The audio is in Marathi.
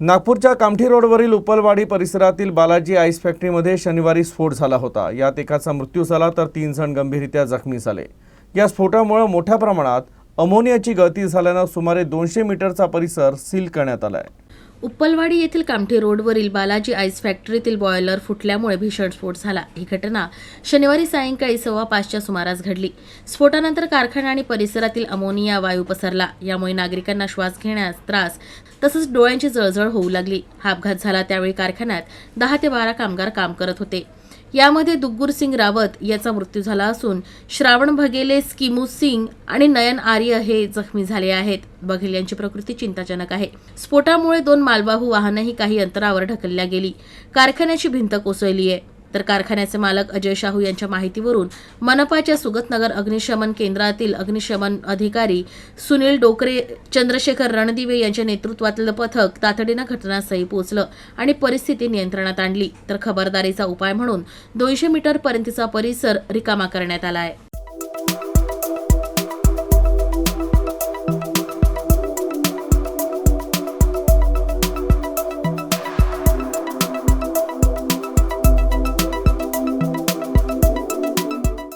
नागपूरच्या कामठी रोडवरील उपलवाडी परिसरातील बालाजी आईस फॅक्टरीमध्ये शनिवारी स्फोट झाला होता. यात एकाचा मृत्यू झाला तर तीन जण गंभीररित्या जखमी झाले. या स्फोटामुळे मोठ्या प्रमाणात अमोनियाची गळती झाल्यानं सुमारे दोनशे मीटरचा परिसर सील करण्यात आला आहे उप्पलवाडी येथील कामठी रोडवरील बालाजी आईस फॅक्टरीतील बॉयलर फुटल्यामुळे भीषण स्फोट झाला. ही घटना शनिवारी सायंकाळी सव्वा पाचच्या सुमारास घडली. स्फोटानंतर कारखाना आणि परिसरातील अमोनिया वायू पसरला. यामुळे नागरिकांना श्वास घेण्यास त्रास तसंच डोळ्यांची जळजळ होऊ लागली. हा अपघात झाला त्यावेळी कारखान्यात दहा ते बारा कामगार काम करत होते. यामध्ये दुग्गुर सिंग रावत याचा मृत्यू झाला असून श्रावण भगेले स्किमू सिंग आणि नयन आर्य हे जखमी झाले आहेत. बघेल यांची प्रकृती चिंताजनक आहे. स्फोटामुळे दोन मालवाहू वाहनही काही अंतरावर ढकलल्या गेली. कारखान्याची भिंत कोसळली आहे तर कारखान्याचे मालक अजय शाहू यांच्या माहितीवरून मनपाच्या सुगतनगर अग्निशमन केंद्रातील अग्निशमन अधिकारी सुनील डोकरे चंद्रशेखर रणदिवे यांच्या नेतृत्वातलं पथक तातडीनं घटनास्थळी पोहोचलं आणि परिस्थिती नियंत्रणात आणली. तर खबरदारीचा उपाय म्हणून दोनशे मीटर पर्यंतचा परिसर रिकामा करण्यात आला आहे.